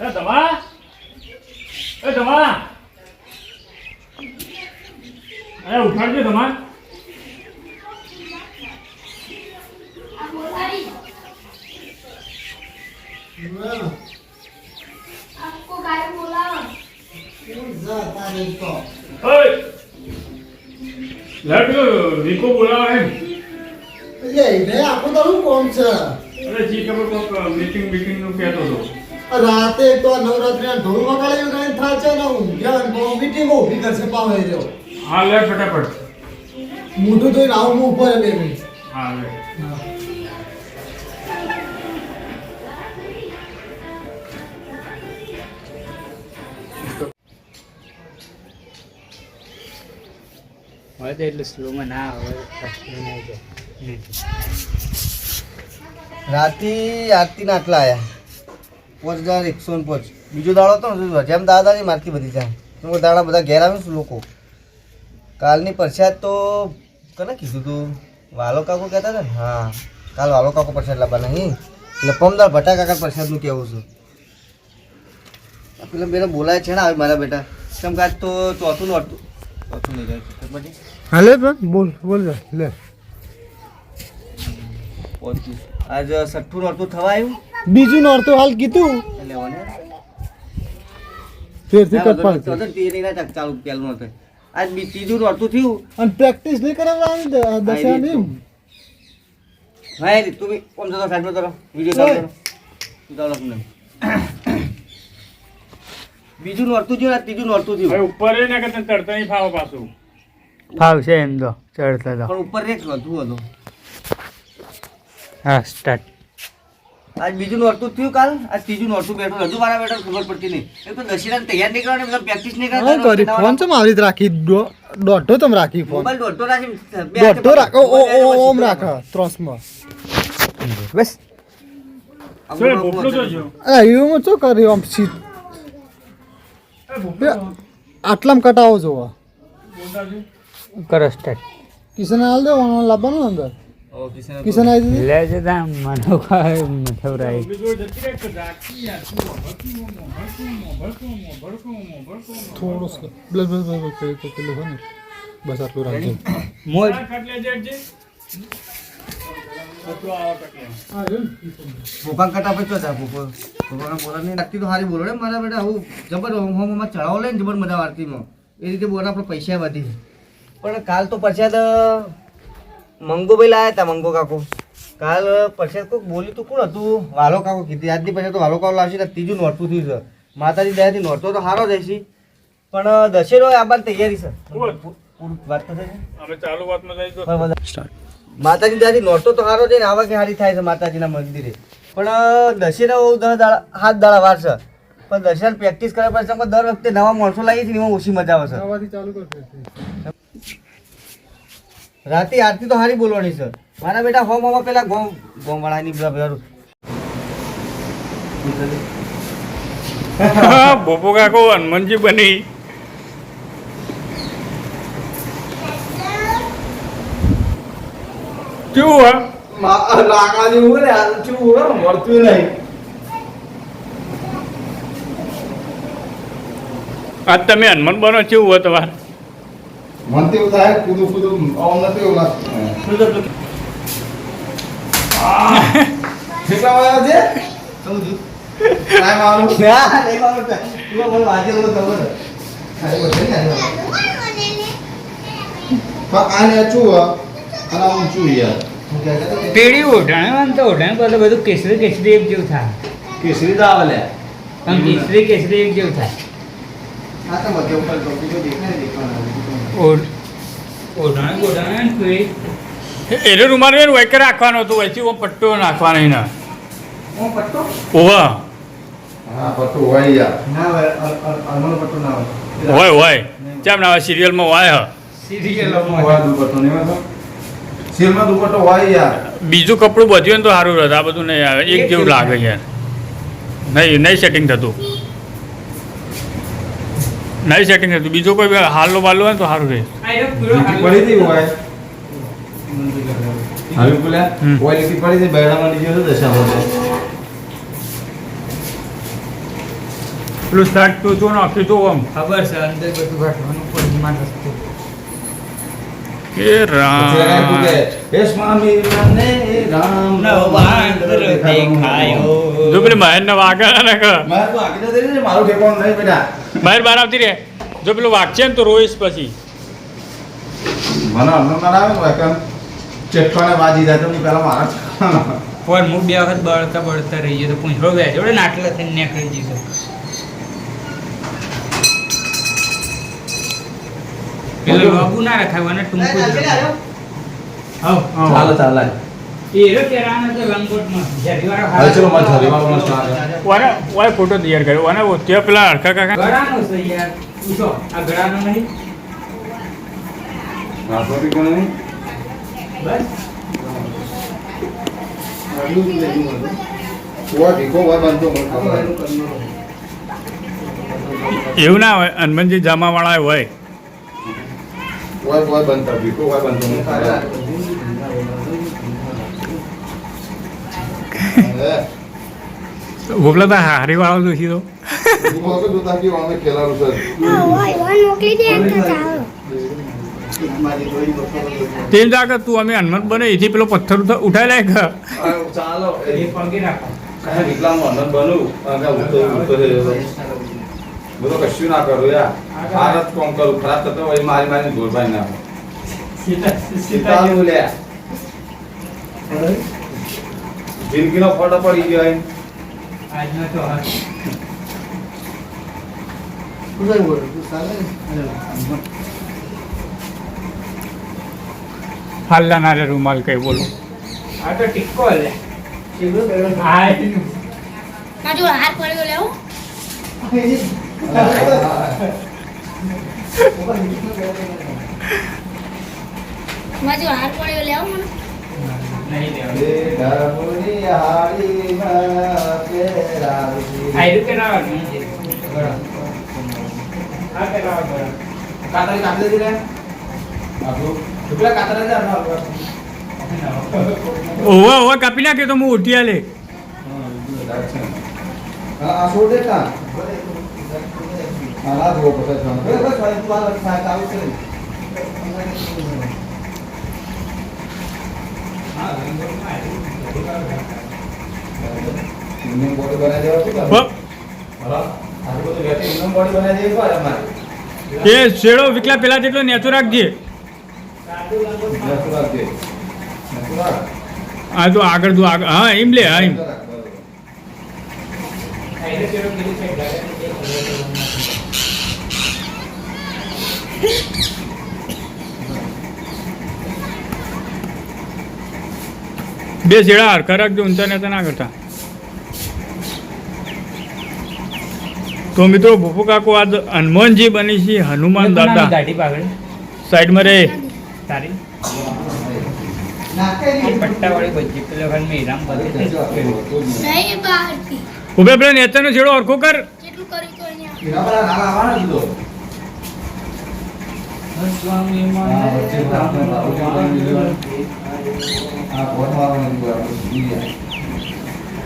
એ ધમા એ ધમા અરે ઉઠાડજો ધમા आपको गाय बोला ઓય લડ વિકો બોલાવે હે આખું તારું કોણ છે અરે જી ખબર કોક મીટિંગ મીટિંગ નું કહેતો હતો રાતે તો નવરાત્રી ઢોલ વગાડી વગાડી થાય છે ને ઊંઘ્યા ને બહુ મીટિંગો ઊભી કરશે પાવે રહ્યો હા લે ફટાફટ. મોઢું ધોઈને આવું હું ઉપર બે મિનિટ હા લે. હોય તો એટલું સ્લોમાં ના હોય રાતે ના જાય રાતી આરતી ના આટલા આયા. પાંચ હજાર એકસો ને પાંચ. બીજો દાડો હતો ને જેમ દાદાની મારતી બધી જાય તો દાડા બધા ઘેર આવ્યું છે લોકો? કાલની પ્રસાદ તો કને કીધું તું? વાલો કાકો કહેતા હતા ને? હા. કાલ વાલો કાકો પ્રસાદ લાવવા નહીં. એટલે પમદાર ભટા કાકા પ્રસાદનું કહેવું છું. પેલા બેને બોલાય છે ને આવે મારા બેટા. કેમ કે તો ચોથું નોટું ચોથું નહીં જાય હાલે બોલ બોલ લે. આજ સઠ્ઠું નોતું થવા આવ્યું. બીજું નોરતું હાલ કીધું. ફેરથી કટ પાડ ચાલુ પેલું નહોતું. આજ બી ત્રીજું નહોતું થયું. અને પ્રેક્ટિસ નહીં કરાવવાની દશા દશાની ભાઈ તું બી કોમ જતો સાઈડ પર કરો વીડિયો ચાલુ કરો. તું ચાલુ રાખ બીજું નોરતું થયું આ ત્રીજું નોરતું થયું? ઉપર એ ના કરતા ચડતા નહીં ફાવ પાછું? ફાવશે એમ તો ચડતા તો. પણ ઉપર રેક નહોતું હતું હા સ્ટાર્ટ આજ બીજું નોરતું થયું કાલ. આજ ત્રીજું નોરતું બેઠું. હજુ મારા બેઠો ખબર પડતી નહીં. એ તો દશેરાને તૈયાર નહીં કરવાની બધા પ્રેક્ટિસ નહીં કરી ફોન છે મારી રાખી? દો- દોઢો તમે રાખી ફોન? મોબાઈલ દોઢો રાખી દોઢો રાખો ઓ ઓ ઓ- ઓમ રાખો ત્રોસમાં બસ. એવું શું કર્યું આમ સીટ આટલામાં કટાવો જોવા. કરે જો. સ્ટાર્ટ કિશન હાલ દેવાનો ઓનો લાવવાનું અંદર? ઓ, કિશન કિશન ले जाता સ્લો બસ બસ બસ બસ તો પેલું હોય ને બસ આટલું રાખજો મોજ. આ કટલે જેટજે. ભોપલો આવો કટલે. ભૂપાન કટા પછી ચોથા ભૂપો ભૂપાન બોલા નહીં લાગતી તો હારી બોલો. રે મારા બેટા હું જબર હોમ હોમમાં ચડાવો લે જબર મજા આરતીમાં. એ રીતે બોલા આપણે પૈસા વધી પણ કાલ તો પ્રસાદ મંગોભાઈ લાયા હતા મંગો કાકો. કાલ પછી કોઈક બોલ્યું તો કોણ હતું? વાલો કાકો કીધી. આજની પછી તો વાલો કાકો લાવશે ને ત્રીજું નોટતું થયું છે. માતાજી દયાથી નોટતો તો સારો રહેશે હશે. પણ દશેરો બાદ તૈયારી છે. વાત ચાલુ વાતમાં માતાજી દયાથી નોટતો તો સારો છે ને આવા કે સારી થાય છે માતાજીના મંદિરે? પણ દશેરા બહુ દસ દાડા હાથ દાડા વાર છે. પણ દશેરા પ્રેક્ટિસ કરવા પછી અમે દર વખતે નવા માણસો લાવીએ છીએ ને એમાં ઓછી મજા આવે છે. ચાલુ કરશે રાતે આરતી તો સારી બોલવાની છે. મારા બેટા હોમ હોમ પેલા ગોમ ગોમ વાળાની બધા બધા બોપો કાકો હનુમાનજી બની. કેવું હા? લાકડા જેવું ને આ ચેવું મળતું નહીં. આજ તમે હનુમાન બનો કેવું હોય તમારે? મને તો એવું થાય કૂદું કૂદું આમ નથી એવું લાગતું કેટલા વાગ્યા છે સમજુ ટાઈમ આવવાનો ના નહીં મારું તો. તું મને વાંચેલું તો ખબર છે. ખાલી વધે ને આની વાત. પણ આને શું હે? અને આમ શું યાર હું કહેતો હતો કે પેઢી ઓઢાણે વાંધો તો ઓઢાણે પર તો બધું કેસરી કેસરી એક જેવું થાય કેસરી તો આવે લે પણ કેસરી કેસરી એક જેવું થાય આ તો મધ્ય ઉપર તો બીજું દેખાય ને દેખાવાનું ઓઢ ઓઢાણે ઓઢાણે ને કોઈ રૂમાલ હોય વૈકે રાખવાનો હતું વૈથી હું પટ્ટો નાખવાનો એના. ઓવા. હોય હોય અ- અ- અરમાનો પટ્ટો ના હોય. હોય હોય. કેમ ના હોય? સિરિયલમાં હોય હ. બીજું કપડું બધું ને તો સારું રહે આ બધું નહીં આવે. એક જેવું લાગે યાર. નહીં નહીં સેટિંગ થતું. નહીં સેટિંગ હતું. બીજું કોઈ હાલો બાલો હોય તો સારું રહે. પડી હોય હવે બોલ્યા. પડી હતી પેલું શર્ટ તું તું નાખ્યું તું આમ. ખબર છે અંદર બધું ઘટવાનું પણ રસ્તો. કે રામ. હે સ્વામી મને રામ જો પેલી ને વાગે ને મારે ઠેકાણું નહીં બેટા. મહેર બહાર આવતી રે જો પેલું વાગશે ને તો રોઈશ પછી. મને અમને ના આવે ને ચેટકાને વાજી જાય તો હું પેલા મારા પણ હું બે વખત બળતા બળતા રહી ગયો તો પૂંછડો ગયા જોડે નાટલા થઈને નીકળી જઈશું પેલું લોબુ ના રખાય અને ટૂંકું. ચાલો ચાલો ફોટો તૈયાર કર્યો. અને ઓ ત્યાં પેલા હરખા કાકા. ગળાનો છે યાર. પૂછો આ ગળાનો નહીં. એવું ના હોય હનુમાનજી જામા વાળા હોય ઓય ઓય બનતા ભીખો હોય. બનતો ગોપલા તા હારી વાળો તો સીધો ભીખો તો દે એમ તો ચાલો જાગે તું અમે હનુમાન બને એથી પેલો પથ્થર ઉઠા- ઉઠાઈ લે કે ચાલો એ. બધો કશું ના કરું યાર આ કોમ કરું ખરાબ થતો હોય મારી મારી ગોળભાઈ સીતા સીતા બોલ્યા જિંદગીનો ફોટો પડી ગયો અહીં. આજનો તો હાથ. હાલ્લા ના રે રૂમાલ કઈ બોલો આ તો ટીક્કો લે આ એનું. માજો હાર પડ્યો લેવો માજો હાર પડ્યો લેવો મને નહીં લેવાનું. કાતરી કાપી દીધી. ઓવા ઓવા કાપી નાખે તો હું ઉઠી આલે હા, આ છોડ દે કાં. હા, જુઓ પછી. બસ, બસ, ભાઈ, તું આ લખ, આ છે. હા, રંગોળીમાં આવ્યું. એમનેમ body બનાવી દેવા શું હો, હા, આટલું બધું વેઠી એમનેમ body બનાવી દેવી પડે અમારે. એ શેડો વિકલા પેલા જેટલો નેચો રાખજે. આ તો આગળ તું આગળ હા એમ લે હા એમ નતું રાખ, બરોબર. આ એનું પેલો પેલી side ગળાની જે ખબર કરવાનું નથી. બે જેડા હરખા રાખજો ઊંચા નેતા ના કરતા. તો મિત્રો ભૂપુ કાકો આજ હનુમાનજી બની છે હનુમાન દાદા. દાઢી પાઘડી? સાઈડમાં રે. તારી. ઉભે પેલા નેતાનો છેડો હરખો કર. સ્વામી આ મારવાનું કીધું આપણે ભૂલી ગયા.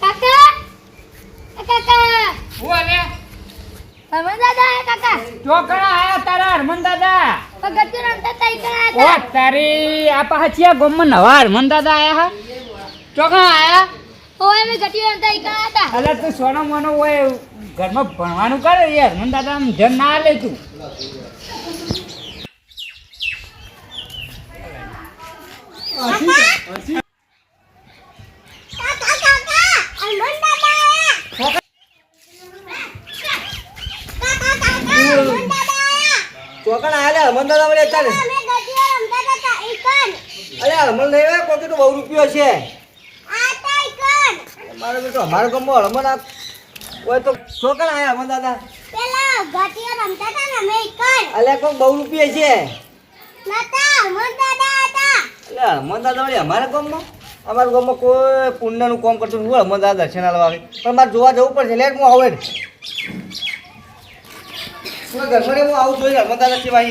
કાકા એ કાકા હું આલે? તમે દાદા એ કાકા ચોકડા આયા તારા હરમન દાદા પગથિયું રમતા તઈ કરા ઓ તારી આ પાછિયા ગોમમાં નવા હરમન દાદા આયા હા? ચોકડા આયા? ઓય મે ગટિયું રમતા તઈ કા હતા અલે તું સોનો મોનો ઓય ઘરમાં ભણવાનું કરે યાર હરમન દાદા આમ જન ના લે તું. કાકા કાકા અલમન દાદા આયા કાકા કાકા દાદા ચોકણ વડે ચાલે અમે ગટિયું રમતા હતા ઈકન અરે હમણ નહીં હોય કોકે તો બહુ રૂપિયો છે? મારો બેટો અમારા ગામમાં હમણ આ ઓય તો છોકરા આયા હમણ દાદા? પેલા રમતા હતા ને કઈ અલ્યા કોક બહુ રૂપિયા છે? નતા હનુમાન દાદા હતા. દાદા વળી અમારા ગામમાં અમારા ગામમાં કોઈ પુણ્યનું કામ કરતું નથી હળમણ દાદા દર્શન આલવા આવે. પણ મારે જોવા જવું પડશે લેટ હું આવું જ દર્શને હું આવું જોઈએ હળમણ દાદા કેવા